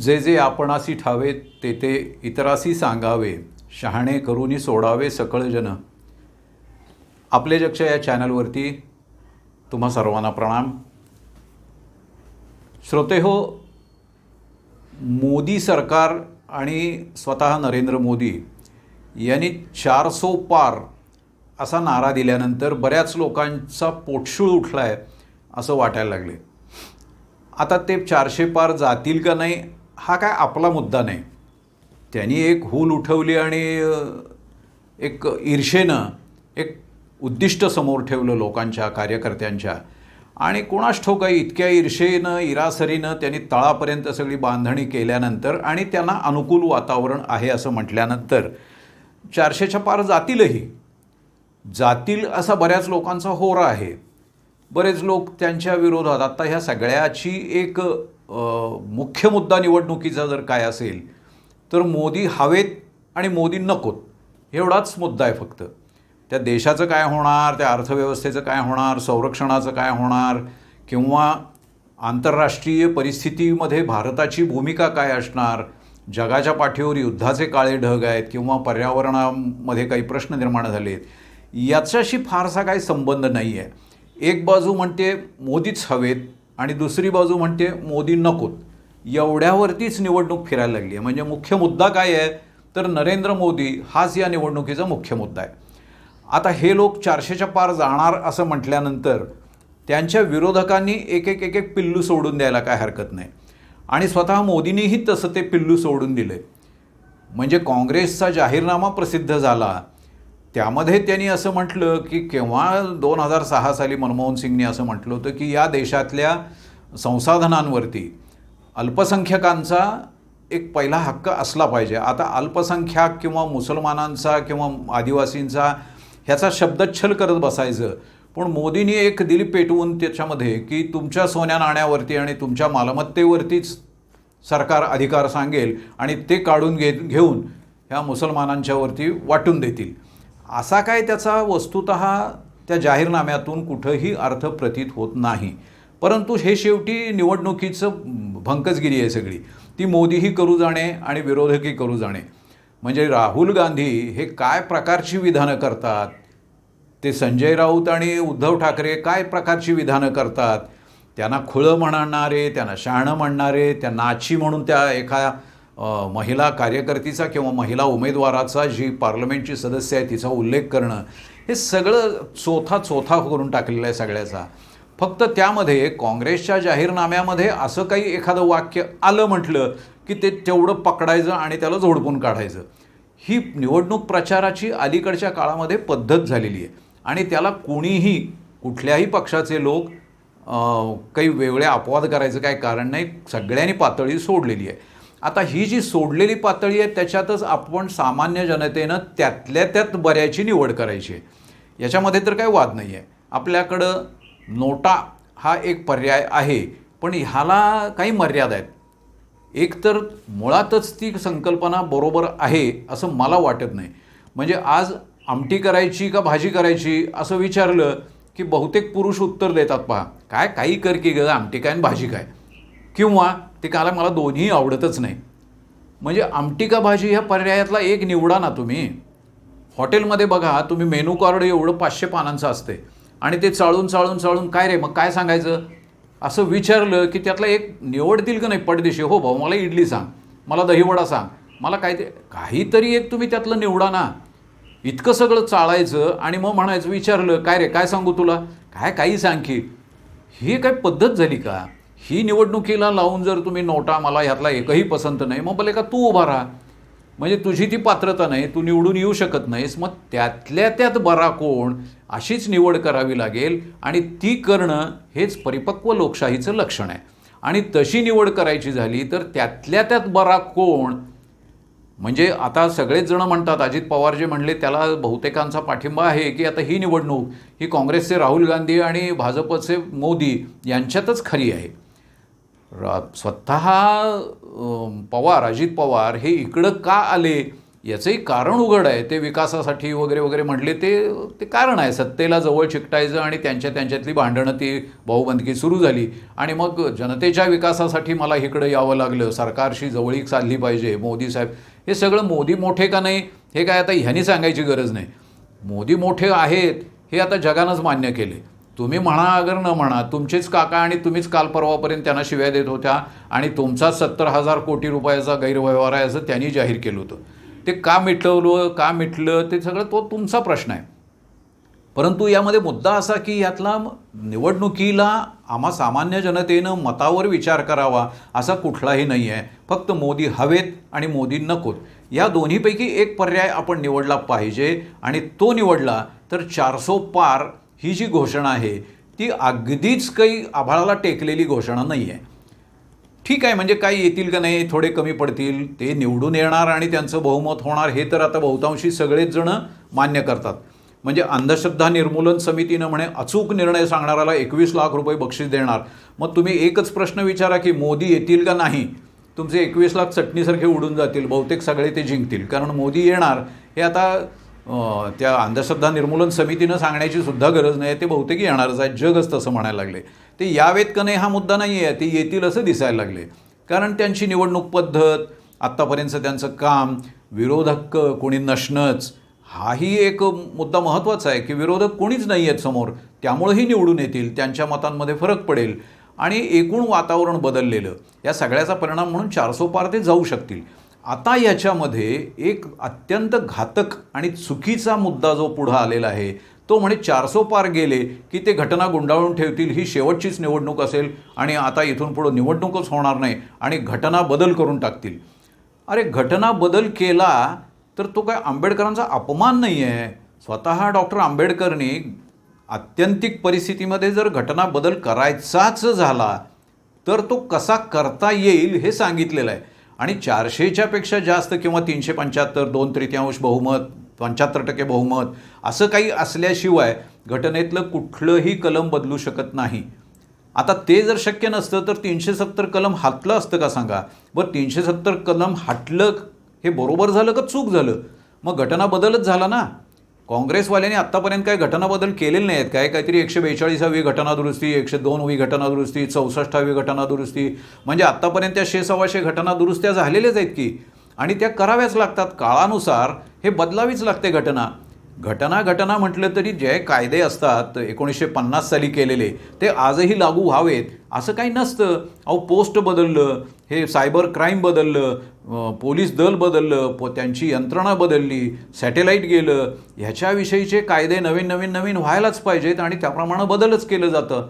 जे जे आपणासी ठावे ते ते इतरासी सांगावे शहाणे करूनी सोडावे सकळजन आपले जक्ष या चॅनलवरती तुम्हा सर्वांना प्रणाम. श्रोते हो मोदी सरकार आणि स्वतः नरेंद्र मोदी यांनी चारसो पार असा नारा दिल्यानंतर बऱ्याच लोकांचा पोटशूळ उठला आहे असं वाटायला लागले. आता ते चारशे पार जातील का नाही हा काय आपला मुद्दा नाही. त्यांनी एक हूल उठवली आणि एक ईर्षेनं एक उद्दिष्ट समोर ठेवलं लोकांच्या कार्यकर्त्यांच्या. आणि कोणाच ठोक आहे इतक्या ईर्षेनं इरासरीनं त्यांनी तळापर्यंत सगळी बांधणी केल्यानंतर आणि त्यांना अनुकूल वातावरण आहे असं म्हटल्यानंतर चारशेच्या पार जातीलही. जातील असा बऱ्याच लोकांचा होरा आहे. बरेच लोक त्यांच्या विरोधात आता ह्या सगळ्याची एक मुख्य मुद्दा निवडणुकीचा जर काय असेल तर मोदी हवेत आणि मोदी नकोत एवढाच मुद्दा आहे फक्त. त्या देशाचं काय होणार त्या अर्थव्यवस्थेचं काय होणार संरक्षणाचं काय होणार किंवा आंतरराष्ट्रीय परिस्थितीमध्ये भारताची भूमिका काय असणार जगाच्या पाठीवर युद्धाचे काळे ढग आहेत किंवा पर्यावरणामध्ये काही प्रश्न निर्माण झालेत याच्याशी फारसा काही संबंध नाही आहे एक बाजू म्हणते मोदीच हवेत आणि दुसरी बाजू म्हणते मोदी नकोत. एवढ्यावरतीच निवडणूक फिरायला लागली आहे. म्हणजे मुख्य मुद्दा काय आहे? तर नरेंद्र मोदी हाच या निवडणुकीचा मुख्य मुद्दा आहे. आता हे लोक चारशेच्या पार जाणार असं म्हटल्यानंतर त्यांच्या विरोधकांनी एक एक एक एक पिल्लू सोडून द्यायला काय हरकत नाही. आणि स्वतः मोदींनीही तसं ते पिल्लू सोडून दिले म्हणजे काँग्रेसचा जाहीरनामा प्रसिद्ध झाला. त्यामध्ये त्यांनी असं म्हटलं की केव्हा दोन हजार सहा साली मनमोहन सिंगनी असं म्हटलं होतं की या देशातल्या संसाधनांवरती अल्पसंख्यकांचा एक पहिला हक्क असला पाहिजे. आता अल्पसंख्याक किंवा मुसलमानांचा किंवा आदिवासींचा ह्याचा शब्दच्छल करत बसायचं. पण मोदींनी एक दिली पेटवून त्याच्यामध्ये की तुमच्या सोन्या नाण्यावरती आणि तुमच्या मालमत्तेवरतीच सरकार अधिकार सांगेल आणि ते काढून घे घेऊन ह्या मुसलमानांच्यावरती वाटून देतील. असा काय त्याचा वस्तुत त्या जाहीरनाम्यातून कुठंही अर्थ प्रतीत होत नाही. परंतु हे शेवटी निवडणुकीचं भंकसगिरी आहे सगळी. ती मोदीही करू जाणे आणि विरोधकही करू जाणे. म्हणजे राहुल गांधी हे काय प्रकारची विधानं करतात? ते संजय राऊत आणि उद्धव ठाकरे काय प्रकारची विधानं करतात? त्यांना खुळं म्हणणारे त्यांना शहाणं म्हणणारे त्या नाची म्हणून त्या एका महिला कार्यकर्तीचा किंवा महिला उमेदवाराचा जी पार्लमेंटची सदस्य आहे तिचा उल्लेख करणं हे सगळं चोथा चोथा करून टाकलेलं आहे सगळ्याचा. फक्त त्यामध्ये काँग्रेसच्या जाहीरनाम्यामध्ये असं काही एखादं वाक्य आलं म्हटलं की ते तेवढं पकडायचं आणि त्याला झोडपून काढायचं. ही निवडणूक प्रचाराची अलीकडच्या काळामध्ये पद्धत झालेली आहे. आणि त्याला कोणीही कुठल्याही पक्षाचे लोक काही वेगळे अपवाद करायचं काही कारण नाही सगळ्यांनी पातळी सोडलेली आहे. आता ही जी सोडलेली पातळी आहे त्याच्यातच आपण सामान्य जनतेनं त्यातल्या त्यात बऱ्याची निवड करायची आहे. याच्यामध्ये तर काही वाद नाही आहे आपल्याकडं नोटा हा एक पर्याय आहे पण ह्याला काही मर्यादा आहेत. एक तर मुळातच ती संकल्पना बरोबर आहे असं मला वाटत नाही. म्हणजे आज आमटी करायची का भाजी करायची असं विचारलं की बहुतेक पुरुष उत्तर देतात पहा काय काही कर की ग आमटी काय आणि भाजी काय? किंवा ते काला मला दोन्ही आवडतच नाही. म्हणजे आमटी का भाजी ह्या पर्यायातला एक निवडा ना तुम्ही. हॉटेलमध्ये बघा तुम्ही मेनू कार्ड एवढं पाचशे पानांचं असते आणि ते चाळून चाळून चाळून काय रे मग काय सांगायचं? असं विचारलं की त्यातला एक निवडतील का नाही पडदेशी? हो भाऊ मला इडली सांग मला दहीवडा सांग मला काय ते काहीतरी एक तुम्ही त्यातलं निवडा ना. इतकं सगळं चाळायचं आणि मग म्हणायचं विचारलं काय रे काय सांगू तुला? काय काही सांग की. ही काय पद्धत झाली का? ही निवडणुकीला लावून जर तुम्ही नोटा मला ह्यातला एकही पसंत नाही मग भले का तू उभा राहा. म्हणजे तुझी ती पात्रता नाही तू निवडून येऊ शकत नाहीस मग त्यातल्या त्यात बरा कोण अशीच निवड करावी लागेल आणि ती करणं हेच परिपक्व लोकशाहीचं लक्षण आहे. आणि तशी निवड करायची झाली तर त्यातल्या त्यात बरा कोण म्हणजे आता सगळेच जण म्हणतात अजित पवार जे म्हणले त्याला बहुतेकांचा पाठिंबा आहे की आता ही निवडणूक ही काँग्रेसचे राहुल गांधी आणि भाजपचे मोदी यांच्यातच खरी आहे. स्वतः पवार अजित पवार हे इकडं का आले? याचंही कारण उघड आहे. ते विकासासाठी वगैरे वगैरे म्हटले ते ते कारण आहे. सत्तेला जवळ चिकटायचं आणि त्यांच्या त्यांच्यातली भांडणं ती भाऊबंदकी सुरू झाली. आणि मग जनतेच्या विकासासाठी मला इकडं यावं लागलं. सरकारशी जवळीक साधली पाहिजे. मोदी साहेब हे सगळं मोदी मोठे का नाही? हे काय आता ह्यांनी सांगायची गरज नाही. मोदी मोठे आहेत हे आता जगानंच मान्य केले. तुम्ही म्हणा अगर न म्हणा तुमचेच काका आणि तुम्हीच काल परवापर्यंत त्यांना शिव्या देत होत्या आणि तुमचा सत्तर हजार कोटी रुपयाचा गैरव्यवहार आहे असं त्यांनी जाहीर केलं होतं. ते का मिटवलं का मिटलं ते सगळं तो तुमचा प्रश्न आहे. परंतु यामध्ये मुद्दा असा की यातला निवडणुकीला आम्हा सामान्य जनतेनं मतावर विचार करावा असा कुठलाही नाही आहे फक्त मोदी हवेत आणि मोदी नकोत. या दोन्हीपैकी एक पर्याय आपण निवडला पाहिजे आणि तो निवडला तर चारसो पार ही जी घोषणा आहे ती अगदीच काही आभाळाला टेकलेली घोषणा नाही आहे ठीक आहे म्हणजे काही येतील का नाही थोडे कमी पडतील ते निवडून येणार आणि त्यांचं बहुमत होणार हे तर आता बहुतांशी सगळेच जण मान्य करतात. म्हणजे अंधश्रद्धा निर्मूलन समितीनं म्हणे अचूक निर्णय सांगणाऱ्याला एकवीस लाख रुपये बक्षीस देणार. मग तुम्ही एकच प्रश्न विचारा की मोदी येतील का नाही? तुमचे एकवीस लाख चटणीसारखे उडून जातील बहुतेक सगळे ते जिंकतील. कारण मोदी येणार हे आता त्या अंधश्रद्धा निर्मूलन समितीनं सांगण्याची सुद्धा गरज नाही. ते बहुतेक येणारच आहे. जगच तसं म्हणायला लागले. ते यावेत का नाही हा मुद्दा नाही आहे ते येतील असं दिसायला लागले. कारण त्यांची निवडणूक पद्धत आत्तापर्यंतचं त्यांचं काम विरोधक कोणी नसणंच हाही एक मुद्दा महत्त्वाचा आहे की विरोधक कोणीच नाही आहेत समोर. त्यामुळंही निवडून येतील. त्यांच्या मतांमध्ये फरक पडेल. आणि एकूण वातावरण बदललेलं. या सगळ्याचा परिणाम म्हणून चारसो पार ते जाऊ शकतील. आता याच्यामध्ये एक अत्यंत घातक आणि चुकीचा मुद्दा जो पुढं आलेला आहे तो म्हणे चारसो पार गेले की ते घटना गुंडाळून ठेवतील ही शेवटचीच निवडणूक असेल आणि आता इथून पुढं निवडणूकच होणार नाही आणि घटना बदल करून टाकतील. अरे घटना बदल केला तर तो काय आंबेडकरांचा अपमान नाही आहे? स्वतः डॉक्टर आंबेडकरनी आत्यंतिक परिस्थितीमध्ये जर घटना बदल करायचाच झाला तर तो कसा करता येईल हे सांगितलेलं आहे. आणि चारशेच्या पेक्षा जास्त किंवा तीनशे पंच्याहत्तर दोन तृतीयांश बहुमत पंच्याहत्तर टक्के बहुमत असं काही असल्याशिवाय घटनेतलं कुठलंही कलम बदलू शकत नाही. आता ते जर शक्य नसतं तर तीनशे सत्तर कलम हातलं असतं का सांगा? बरं तीनशे सत्तर कलम हाटलं हे बरोबर झालं का चूक झालं? मग घटना बदलच झाला ना. काँग्रेसवाल्यांनी आत्तापर्यंत काही घटना बदल केलेले नाही आहेत. काय काहीतरी एकशे बेचाळीसावी घटना दुरुस्ती एकशे दोनवी घटना दुरुस्ती चौसष्टावी घटना दुरुस्ती. म्हणजे आत्तापर्यंत त्या शे सव्वाशे घटनादुरुस्त्या झालेल्याच आहेत की. आणि त्या कराव्याच लागतात. काळानुसार हे बदलावीच लागते घटना. घटना घटना म्हटलं तरी जे कायदे असतात एकोणीसशे पन्नास साली केलेले ते आजही लागू व्हावेत. असं काही नसतं. अहो पोस्ट बदललं हे सायबर क्राईम बदललं पोलीस दल बदललं पो त्यांची यंत्रणा बदलली सॅटेलाईट गेलं ह्याच्याविषयीचे कायदे नवीन नवीन नवीन व्हायलाच पाहिजेत आणि त्याप्रमाणे बदलच केलं जातं.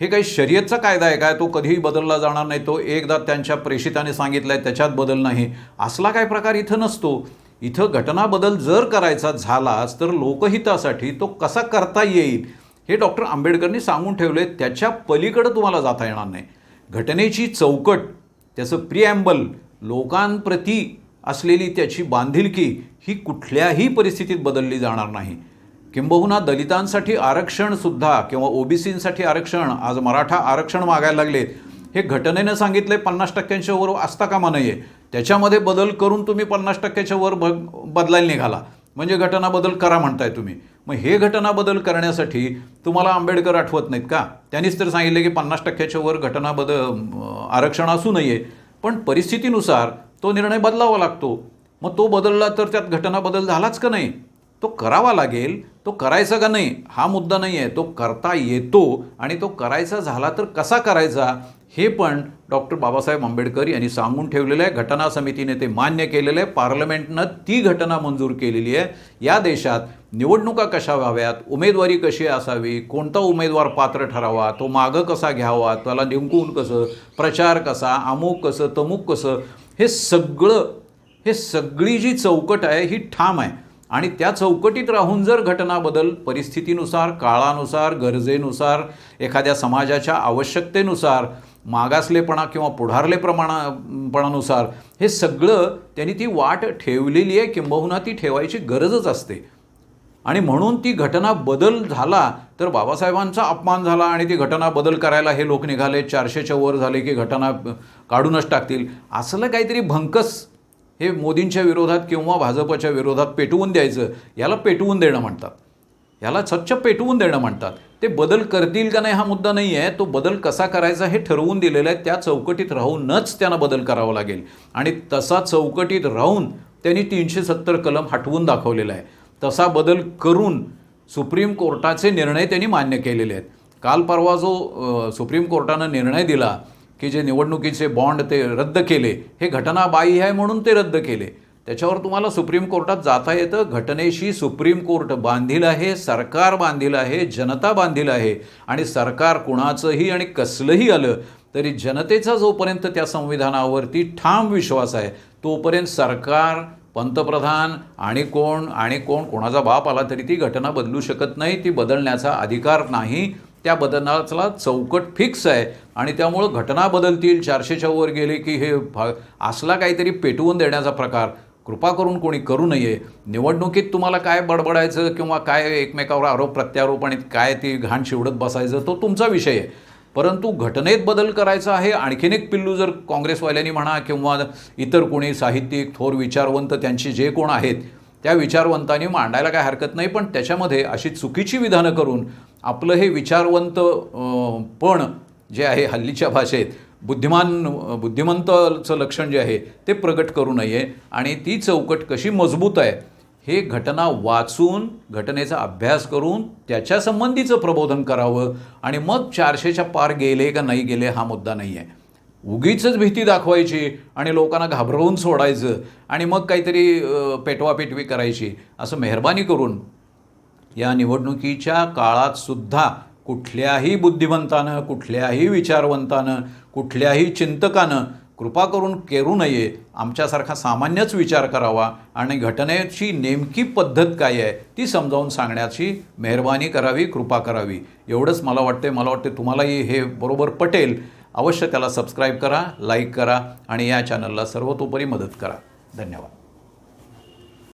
हे काही शर्यतचा कायदा आहे काय? तो कधीही बदलला जाणार नाही. तो एकदा त्यांच्या प्रेषिताने सांगितलं आहे त्याच्यात बदल नाही. असला काय प्रकार इथं नसतो. इथं घटना बदल जर करायचा झालाच तर लोकहितासाठी तो कसा करता येईल हे डॉक्टर आंबेडकरनी सांगून ठेवले त्याच्या पलीकडं तुम्हाला जाता येणार नाही. घटनेची चौकट त्याचं प्रिॲम्बल लोकांप्रती असलेली त्याची बांधिलकी ही कुठल्याही परिस्थितीत बदलली जाणार नाही. किंबहुना दलितांसाठी आरक्षणसुद्धा किंवा ओबीसींसाठी आरक्षण आज मराठा आरक्षण मागायला लागले हे घटनेनं सांगितले पन्नास टक्क्यांच्या वर असता कामा नये. त्याच्यामध्ये बदल करून तुम्ही पन्नास टक्क्याच्या वर ब बदलायला निघाला. म्हणजे घटना बदल करा म्हणताय तुम्ही. मग हे घटना बदल करण्यासाठी तुम्हाला आंबेडकर आठवत नाहीत का? त्यांनीच तर सांगितले की पन्नास टक्क्याच्या वर घटना बदल आरक्षण असू नये. पण परिस्थितीनुसार तो निर्णय बदलावा लागतो. मग तो बदलला तर त्यात घटना बदल झालाच का नाही? तो करावा लागेल. तो करायचा का नाही? हा मुद्दा नाही आहे तो करता येतो. आणि तो करायचा झाला तर कसा करायचा? हे पण डॉक्टर बाबासाहेब आंबेडकर यांनी सांगून ठेवलेलं आहे. घटना समितीने ते मान्य केलेलं आहे. पार्लमेंटनं ती घटना मंजूर केलेली आहे. या देशात निवडणुका कशा व्हाव्यात? उमेदवारी कशी असावी? कोणता उमेदवार पात्र ठरावा? तो मागं कसा घ्यावा? त्याला नेमकून कसं? प्रचार कसा? अमुक कसं? तमुक कसं? हे सगळं हे सगळी जी चौकट आहे ही ठाम आहे. आणि त्या चौकटीत राहून जर घटना बदल परिस्थितीनुसार काळानुसार गरजेनुसार एखाद्या समाजाच्या आवश्यकतेनुसार मागासलेपणा किंवा पुढारले प्रमाणापणानुसार हे सगळं त्यांनी ती वाट ठेवलेली आहे किंबहुना ती ठेवायची गरजच असते. आणि म्हणून ती घटना बदल झाला तर बाबासाहेबांचा अपमान झाला आणि ती घटना बदल करायला हे लोक निघाले चारशेच्या वर झाले की घटना काढूनच टाकतील. असलं काहीतरी भंकस हे मोदींच्या विरोधात किंवा भाजपच्या विरोधात पेटवून द्यायचं याला पेटवून देणं म्हणतात. याला स्वच्छ पेटवून देणं म्हणतात. ते बदल करतील का नाही हा मुद्दा नाही आहे तो बदल कसा करायचा हे ठरवून दिलेलं आहे. त्या चौकटीत राहूनच त्यांना बदल करावा लागेल. आणि तसा चौकटीत राहून त्यांनी तीनशे सत्तर कलम हटवून दाखवलेला आहे. तसा बदल करून सुप्रीम कोर्टाचे निर्णय त्यांनी मान्य केलेले आहेत. काल परवा जो सुप्रीम कोर्टानं निर्णय दिला की जे निवडणुकीचे बॉन्ड ते रद्द केले हे घटनाबाह्य आहे म्हणून ते रद्द केले. त्याच्यावर तुम्हाला सुप्रीम कोर्टात जाता येतं. घटनेशी सुप्रीम कोर्ट बांधील आहे सरकार बांधील आहे जनता बांधील आहे. आणि सरकार कुणाचंही आणि कसलंही आलं तरी जनतेचा जोपर्यंत त्या संविधानावरती ठाम विश्वास आहे तोपर्यंत सरकार पंतप्रधान आणि कोण आणि कोण कोणाचा बाप आला तरी ती घटना बदलू शकत नाही ती बदलण्याचा अधिकार नाही. त्या बदलाचा चौकट फिक्स आहे. आणि त्यामुळं घटना बदलतील. चारशेच्या वर गेले की हे असला काहीतरी पेटवून देण्याचा प्रकार. कृपा करून कोणी करू नये. निवडणुकीत तुम्हाला काय बडबडायचं किंवा काय एकमेकावर आरोप प्रत्यारोप आणि काय ती घाण शिवडत बसायचं तो तुमचा विषय आहे. परंतु घटनेत बदल करायचा आहे. आणखीन एक पिल्लू जर काँग्रेसवाल्यांनी म्हणा किंवा इतर कोणी साहित्यिक थोर विचारवंत त्यांचे जे कोण आहेत त्या विचारवंतांनी मांडायला काय हरकत नाही. पण त्याच्यामध्ये अशी चुकीची विधानं करून आपलं हे विचारवंत पण जे आहे हल्लीच्या भाषेत बुद्धिमान बुद्धिमंतचं लक्षण जे आहे ते प्रगट करू नये. आणि ती चौकट कशी मजबूत आहे हे घटना वाचून घटनेचा अभ्यास करून त्याच्या संबंधीचं प्रबोधन करावं. आणि मग चारशेच्या पार गेले का नाही गेले हा मुद्दा नाही आहे उगीच भीती दाखवायची आणि लोकांना घाबरवून सोडायचं. आणि मग काहीतरी पेटवापेटवी करायची. असं मेहरबानी करून या निवडणुकीच्या काळात सुद्धा कुठल्याही बुद्धिमंतानं कुठल्याही विचारवंतानं कुठल्याही चिंतकानं कृपा करून करू नये. आमच्यासारखा सामान्यच विचार करावा. आणि घटनेची नेमकी पद्धत काय आहे ती समजावून सांगण्याची मेहरबानी करावी कृपा करावी. एवढंच मला वाटते मला वाटते तुम्हालाही हे बरोबर पटेल. अवश्य त्याला सबस्क्राईब करा लाईक करा आणि या चॅनलला सर्वतोपरी मदत करा. धन्यवाद.